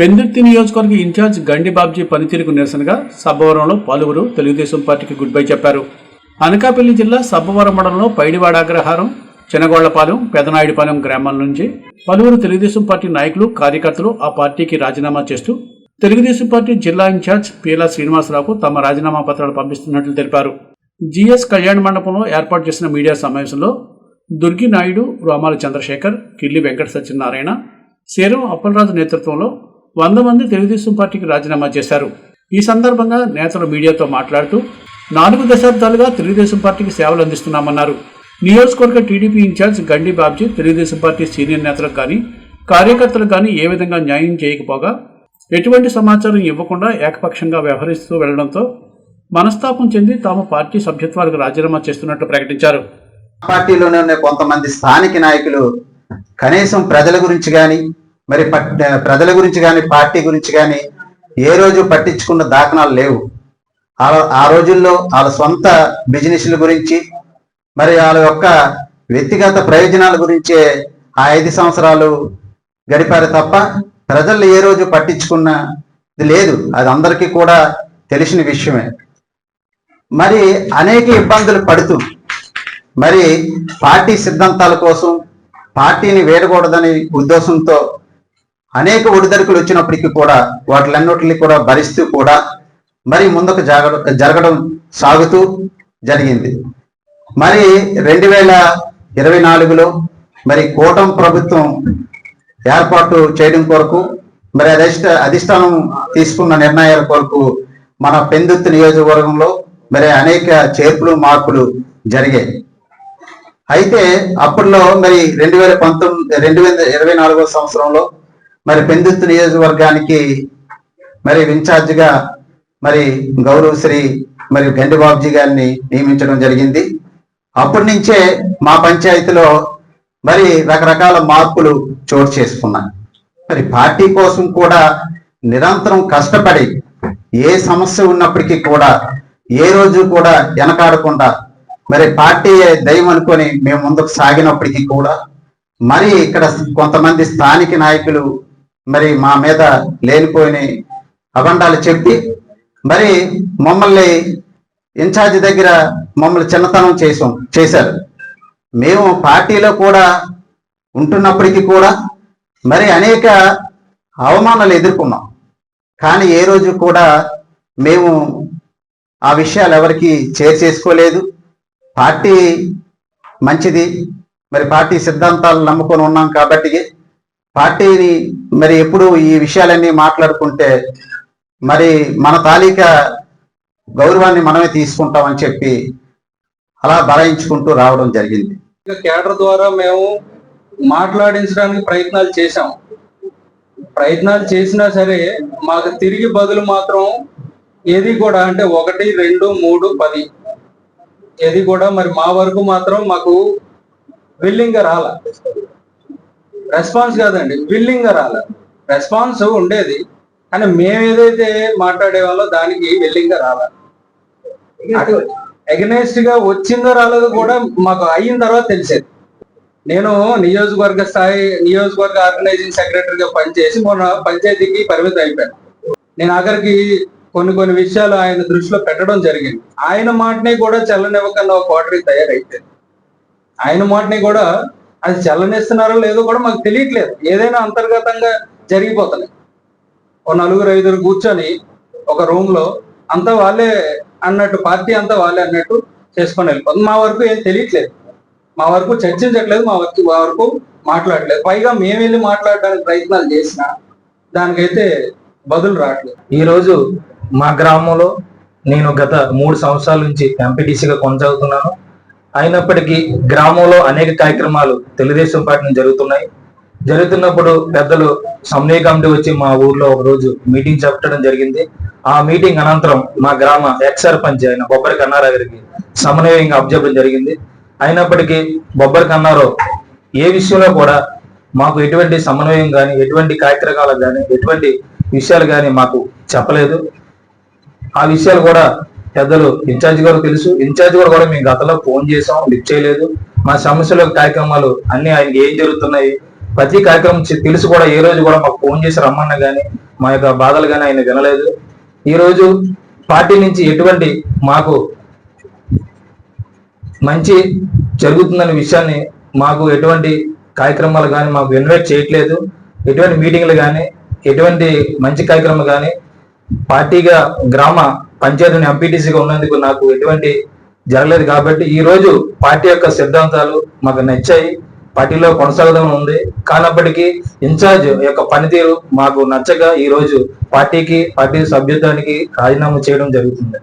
పెందుర్తి నియోజకవర్గ ఇన్ఛార్జ్ గండి బాబ్జీ పనితీరుకు నిరసనగా సబ్బవరంలో పలువురు తెలుగుదేశం పార్టీకి గుడ్ బై చెప్పారు. అనకాపల్లి జిల్లా సబ్బవరం మండలంలో పైడివాడ అగ్రహారం చినగోళ్ళపాలెం పెదనాయుడిపాలెం గ్రామాల నుంచి పలువురు తెలుగుదేశం పార్టీ నాయకులు కార్యకర్తలు ఆ పార్టీకి రాజీనామా చేస్తూ తెలుగుదేశం పార్టీ జిల్లా ఇన్ఛార్జ్ పీలా శ్రీనివాసరావుకు తమ రాజీనామా పత్రాలు పంపిస్తున్నట్లు తెలిపారు. జిఎస్ కళ్యాణ మండపంలో ఏర్పాటు చేసిన మీడియా సమావేశంలో దుర్గి నాయుడు రోమాల చంద్రశేఖర్ కిల్లి వెంకట సత్యనారాయణ శీరం అప్పలరాజు నేతృత్వంలో వంద మంది తెలుగుదేశం పార్టీకి రాజీనామా చేశారు. ఈ సందర్భంగా నేతలు మీడియాతో మాట్లాడుతూ నాలుగు దశాబ్దాలుగా తెలుగుదేశం పార్టీకి సేవలు అందిస్తున్నామన్నారు. నియోజకవర్గ TDP incharge Gandi Babji Telugu Desam party senior నేతలకు కానీ కార్యకర్తలకు కానీ ఏ విధంగా న్యాయం చేయకపోగా ఎటువంటి సమాచారం ఇవ్వకుండా ఏకపక్షంగా వ్యవహరిస్తూ వెళ్ళడంతో మనస్తాపం చెంది తాము పార్టీ సభ్యత్వాలకు రాజీనామా చేస్తున్నట్లు ప్రకటించారు. పార్టీలోనే ఉన్న కొంతమంది స్థానిక నాయకులు కనీసం ప్రజల గురించి కానీ మరి ప్రజల గురించి కానీ పార్టీ గురించి కానీ ఏ రోజు పట్టించుకున్న దాఖనాలు లేవు. ఆ- ఆ రోజుల్లో వాళ్ళ సొంత బిజినెస్ల గురించి మరి వాళ్ళ యొక్క వ్యక్తిగత ప్రయోజనాల గురించే ఆ ఐదు సంవత్సరాలు గడిపారు తప్ప ప్రజలు ఏ రోజు పట్టించుకున్నది లేదు. అది అందరికీ కూడా తెలిసిన విషయమే. మరి అనేక ఇబ్బందులు పడుతూ మరి పార్టీ సిద్ధాంతాల కోసం పార్టీని వేడకూడదని ఉద్దేశంతో అనేక ఒడిదడుకులు వచ్చినప్పటికీ కూడా వాటిలన్నిటిని కూడా భరిస్తూ కూడా మరి ముందుకు జరగ జరగడం సాగుతూ జరిగింది. మరి రెండు వేల ఇరవై నాలుగులో మరి కూటమి ప్రభుత్వం ఏర్పాటు చేయడం కొరకు మరి అధిష్ట అధిష్టానం తీసుకున్న నిర్ణయాల కొరకు మన పెందుత్తు నియోజకవర్గంలో మరి అనేక చేర్పులు మార్పులు జరిగాయి. అయితే అప్పట్లో మరి రెండు వేల పంతొమ్మిది రెండు వేల ఇరవై నాలుగో సంవత్సరంలో మరి పెందుత్తు నియోజకవర్గానికి మరి ఇన్ఛార్జిగా మరి గౌరవశ్రీ మరి గండి బాబుజీ గారిని నియమించడం జరిగింది. అప్పటి నుంచే మా పంచాయతీలో మరి రకరకాల మార్పులు చోటు చేసుకున్నాయి. మరి పార్టీ కోసం కూడా నిరంతరం కష్టపడి ఏ సమస్య ఉన్నప్పటికీ కూడా ఏ రోజు కూడా వెనకాడకుండా మరి పార్టీ దయం అనుకొని మేము ముందుకు సాగినప్పటికీ కూడా మరి ఇక్కడ కొంతమంది స్థానిక నాయకులు మరి మా మీద లేనిపోయిన అబండాలు చెప్పి మరి మమ్మల్ని ఇన్ఛార్జ్ దగ్గర మమ్మల్ని చిన్నతనం చేసాం చేశారు. మేము పార్టీలో కూడా ఉంటున్నప్పటికీ కూడా మరి అనేక అవమానాలు ఎదుర్కొన్నాం. కానీ ఏ రోజు కూడా మేము ఆ విషయాలు ఎవరికి చేర్చేసుకోలేదు పార్టీ మంచిది. మరి పార్టీ సిద్ధాంతాలు నమ్ముకొని ఉన్నాం కాబట్టి పార్టీని మరి ఎప్పుడు ఈ విషయాలన్నీ మాట్లాడుకుంటే మరి మన తాలూకా గౌరవాన్ని మనమే తీసుకుంటామని చెప్పి అలా బలాయించుకుంటూ రావడం జరిగింది. కేడర్ ద్వారా మేము మాట్లాడించడానికి ప్రయత్నాలు చేశాం. ప్రయత్నాలు చేసినా సరే మాకు తిరిగి బదులు మాత్రం ఏది కూడా అంటే ఒకటి రెండు మూడు పది ఏది కూడా మరి మా వరకు మాత్రం మాకు విల్లింగ్గా రాల. రెస్పాన్స్ కాదండి విల్లింగ్గా రాల. రెస్పాన్స్ ఉండేది కానీ మేము ఏదైతే మాట్లాడే వాళ్ళో దానికి విల్లింగ్గా రాల. అగనెస్ట్గా వచ్చిందో రాలేదో కూడా మాకు అయిన తర్వాత తెలిసేది. నేను నియోజకవర్గ స్థాయి నియోజకవర్గ ఆర్గనైజింగ్ సెక్రటరీగా పనిచేసి మొన్న పంచాయతీకి పరిమితం అయిపోయాను. నేను ఆఖరికి కొన్ని కొన్ని విషయాలు ఆయన దృష్టిలో పెట్టడం జరిగింది. ఆయన మాటని కూడా చల్లనివ్వకుండా ఒక కోటరీ తయారైపోయింది. ఆయన మాటని కూడా అది చల్లనిస్తున్నారో లేదో కూడా మాకు తెలియట్లేదు. ఏదైనా అంతర్గతంగా జరిగిపోతున్నాయి ఓ నలుగురు ఐదుగురు కూర్చొని ఒక రూమ్లో అంతా వాళ్ళే అన్నట్టు పార్టీ అంతా వాళ్ళే అన్నట్టు చేసుకొని వెళ్ళిపోతుంది మా వరకు ఏం తెలియట్లేదు. మా వరకు చర్చించట్లేదు మా వరకు మా వరకు మాట్లాడలేదు. పైగా మేము వెళ్ళి మాట్లాడడానికి ప్రయత్నాలు చేసినా దానికైతే బదులు రావట్లేదు. ఈరోజు మా గ్రామంలో నేను గత మూడు సంవత్సరాల నుంచి ఎంపీటీసీగా కొనసాగుతున్నాను. అయినప్పటికీ గ్రామంలో అనేక కార్యక్రమాలు తెలుగుదేశం పార్టీ జరుగుతున్నాయి. జరుగుతున్నప్పుడు పెద్దలు సమన్వయ కమిటీ వచ్చి మా ఊర్లో ఒక రోజు మీటింగ్ చెప్పడం జరిగింది. ఆ మీటింగ్ అనంతరం మా గ్రామ ఎక్స్ సర్పంచ్ అయిన బొబ్బరి కన్నారావు గారికి సమన్వయంగా అప్పచెప్పడం జరిగింది. అయినప్పటికీ బొబ్బరి కన్నారావు ఏ విషయంలో కూడా మాకు ఎటువంటి సమన్వయం కానీ ఎటువంటి కార్యక్రమాలు కానీ ఎటువంటి విషయాలు కానీ మాకు చెప్పలేదు. ఆ విషయాలు కూడా పెద్దలు ఇన్ఛార్జ్ గారు తెలుసు. ఇన్ఛార్జ్ గారు కూడా మేము గతంలో ఫోన్ చేసాం లిఫ్ట్ చేయలేదు. మా సమస్యల కార్యక్రమాలు అన్ని ఆయనకి ఏం జరుగుతున్నాయి? ప్రతి కార్యక్రమం తెలుసు కూడా ఏ రోజు కూడా మాకు ఫోన్ చేసి రమ్మన్నా కానీ మా యొక్క బాధలు కానీ ఆయన వినలేదు. ఈ రోజు పార్టీ నుంచి ఎటువంటి మాకు మంచి జరుగుతుందనే విషయాన్ని మాకు ఎటువంటి కార్యక్రమాలు కానీ మాకు ఇన్వైట్ చేయట్లేదు. ఎటువంటి మీటింగ్లు కానీ ఎటువంటి మంచి కార్యక్రమం కానీ పార్టీగా గ్రామ పంచాయతీని ఎంపీటీసీగా ఉన్నందుకు నాకు ఎటువంటి జరగలేదు కాబట్టి ఈ రోజు పార్టీ యొక్క సిద్ధాంతాలు మాకు నచ్చాయి. పార్టీలో కొనసాగడం ఉంది. కానప్పటికీ ఇన్ఛార్జ్ యొక్క పనితీరు మాకు నచ్చక ఈ రోజు పార్టీకి పార్టీ సభ్యత్వానికి రాజీనామా చేయడం జరుగుతుంది.